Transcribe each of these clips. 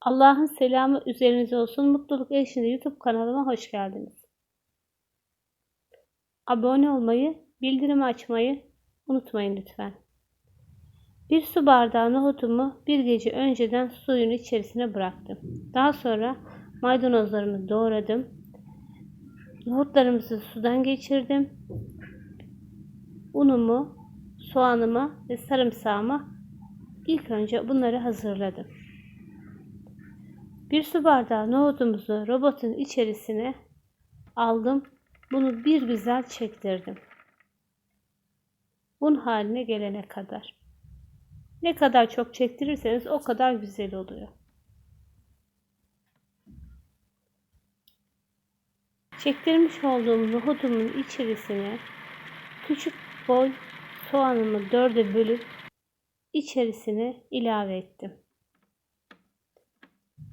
Allah'ın selamı üzerinize olsun. Mutluluk Eşliğinde YouTube kanalıma hoş geldiniz. Abone olmayı, bildirim açmayı unutmayın lütfen. Bir su bardağı nohutumu bir gece önceden suyun içerisine bıraktım. Daha sonra maydanozlarımı doğradım. Nohutlarımızı sudan geçirdim. Unumu, soğanımı ve sarımsağımı ilk önce bunları hazırladım. Bir su bardağı nohutumuzu robotun içerisine aldım. Bunu bir güzel çektirdim. Un haline gelene kadar. Ne kadar çok çektirirseniz o kadar güzel oluyor. Çektirmiş olduğum nohutumun içerisine küçük boy soğanımı dörde bölüp içerisine ilave ettim.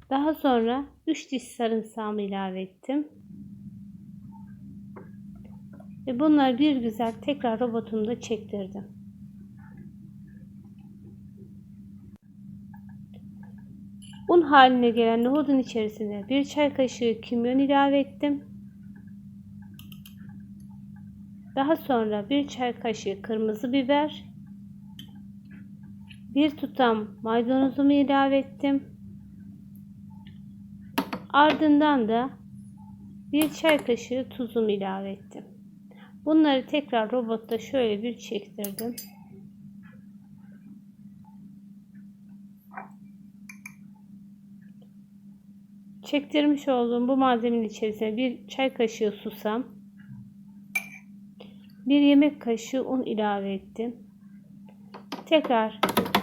Daha sonra 3 diş sarımsağımı ilave ettim. Ve bunları bir güzel tekrar robotumda çektirdim. Un haline gelen nohudun içerisine bir çay kaşığı kimyon ilave ettim. Daha sonra bir çay kaşığı kırmızı biber, bir tutam maydanozumu ilave ettim. Ardından da bir çay kaşığı tuzumu ilave ettim. Bunları tekrar robotta şöyle bir çektirdim. Çektirmiş olduğum bu malzemenin içerisine bir çay kaşığı susam, bir yemek kaşığı un ilave ettim. Tekrar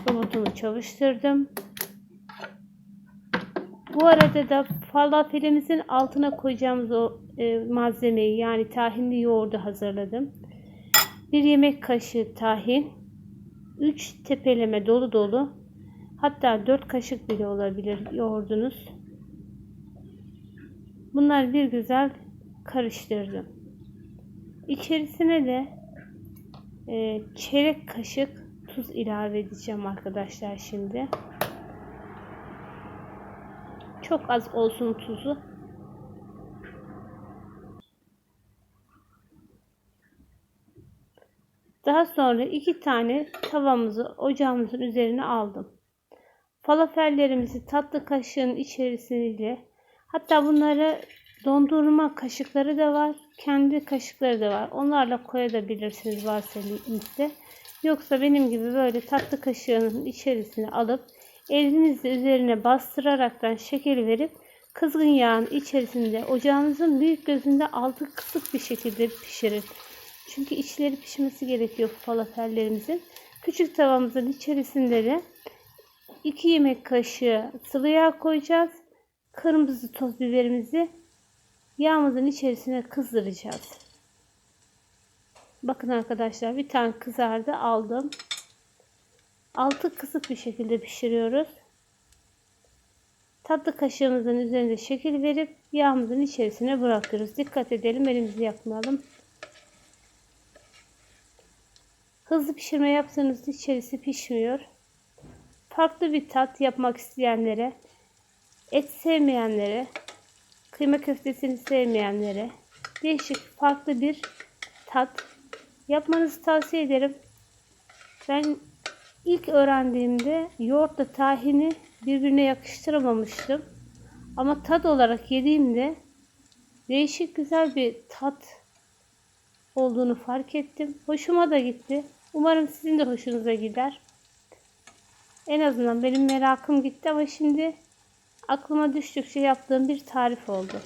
robotumu çalıştırdım. Bu arada da falafelimizin altına koyacağımız o e, malzemeyi yani tahinli yoğurdu hazırladım. Bir yemek kaşığı tahin, 3 tepeleme dolu dolu, hatta 4 kaşık bile olabilir yoğurdunuz. Bunları bir güzel karıştırdım. İçerisine de e, çeyrek kaşık tuz ilave edeceğim arkadaşlar şimdi. Çok az olsun tuzu. Daha sonra iki tane tavamızı ocağımızın üzerine aldım. Falafellerimizi tatlı kaşığın içerisiyle hatta bunları dondurma kaşıkları da var. Kendi kaşıkları da var. Onlarla koyabilirsiniz varsa. Yoksa benim gibi böyle tatlı kaşığının içerisine alıp elinizle üzerine bastıraraktan şekil verip kızgın yağın içerisinde ocağınızın büyük gözünde altı kısık bir şekilde pişirin. Çünkü içleri pişmesi gerekiyor falafellerimizin. Küçük tavamızın içerisinde de 2 yemek kaşığı sıvı yağ koyacağız. Kırmızı toz biberimizi yağımızın içerisine kızdıracağız. Bakın arkadaşlar bir tane kızardı aldım. Altı kısık bir şekilde pişiriyoruz. Tatlı kaşığımızın üzerinde şekil verip yağımızın içerisine bırakıyoruz. Dikkat edelim elimizi yakmayalım. Hızlı pişirme yaptığınızda içerisi pişmiyor. Farklı bir tat yapmak isteyenlere, et sevmeyenlere, kıyma köftesini sevmeyenlere değişik farklı bir tat yapmanızı tavsiye ederim. Ben ilk öğrendiğimde yoğurtla tahini birbirine yakıştıramamıştım. Ama tat olarak yediğimde değişik güzel bir tat olduğunu fark ettim. Hoşuma da gitti. Umarım sizin de hoşunuza gider. En azından benim merakım gitti ama şimdi aklıma düştükçe yaptığım bir tarif oldu.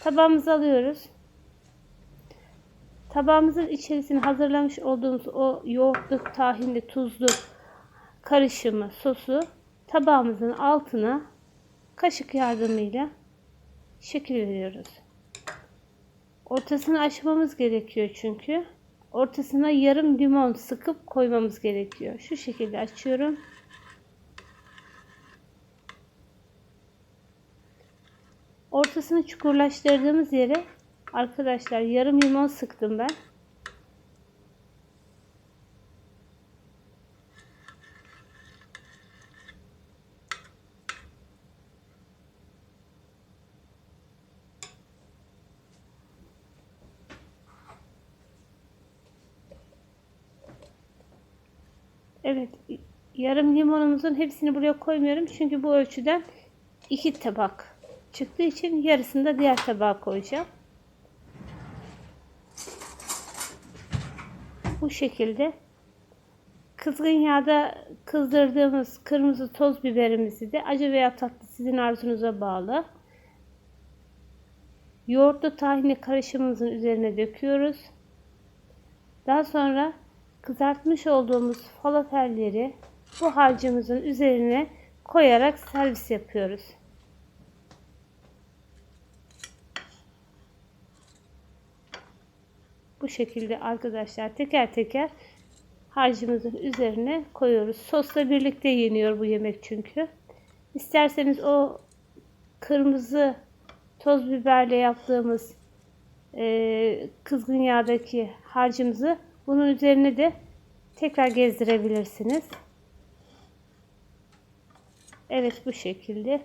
Tabağımızı alıyoruz. Tabağımızın içerisine hazırlamış olduğumuz o yoğurtlu, tahinli, tuzlu karışımı, sosu tabağımızın altına kaşık yardımıyla şekil veriyoruz. Ortasını açmamız gerekiyor çünkü. Ortasına yarım limon sıkıp koymamız gerekiyor. Şu şekilde açıyorum. Ortasını çukurlaştırdığımız yere Arkadaşlar yarım limon sıktım ben. Evet. Yarım limonumuzun hepsini buraya koymuyorum. Çünkü bu ölçüden iki tabak çıktığı için yarısını da diğer tabağa koyacağım. Bu şekilde kızgın yağda kızdırdığımız kırmızı toz biberimizi de acı veya tatlı sizin arzunuza bağlı. Yoğurtlu tahinli karışımımızın üzerine döküyoruz. Daha sonra kızartmış olduğumuz falafelleri bu harcımızın üzerine koyarak servis yapıyoruz. Şekilde arkadaşlar teker teker harcımızın üzerine koyuyoruz. Sosla birlikte yeniyor bu yemek çünkü. İsterseniz o kırmızı toz biberle yaptığımız e, kızgın yağdaki harcımızı bunun üzerine de tekrar gezdirebilirsiniz. Evet bu şekilde.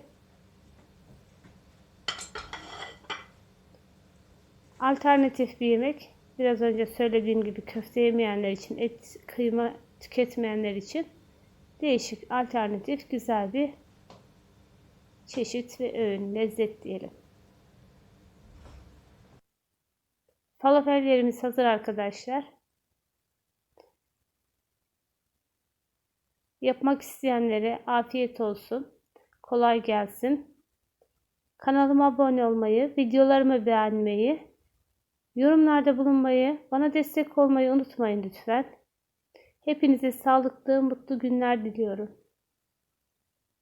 Alternatif bir yemek. Biraz önce söylediğim gibi köfte yemeyenler için, et, kıyma tüketmeyenler için değişik, alternatif, güzel bir çeşit ve öğün, lezzet diyelim. Falafellerimiz hazır arkadaşlar. Yapmak isteyenlere afiyet olsun. Kolay gelsin. Kanalıma abone olmayı, videolarımı beğenmeyi, yorumlarda bulunmayı, bana destek olmayı unutmayın lütfen. Hepinize sağlıklı, mutlu günler diliyorum.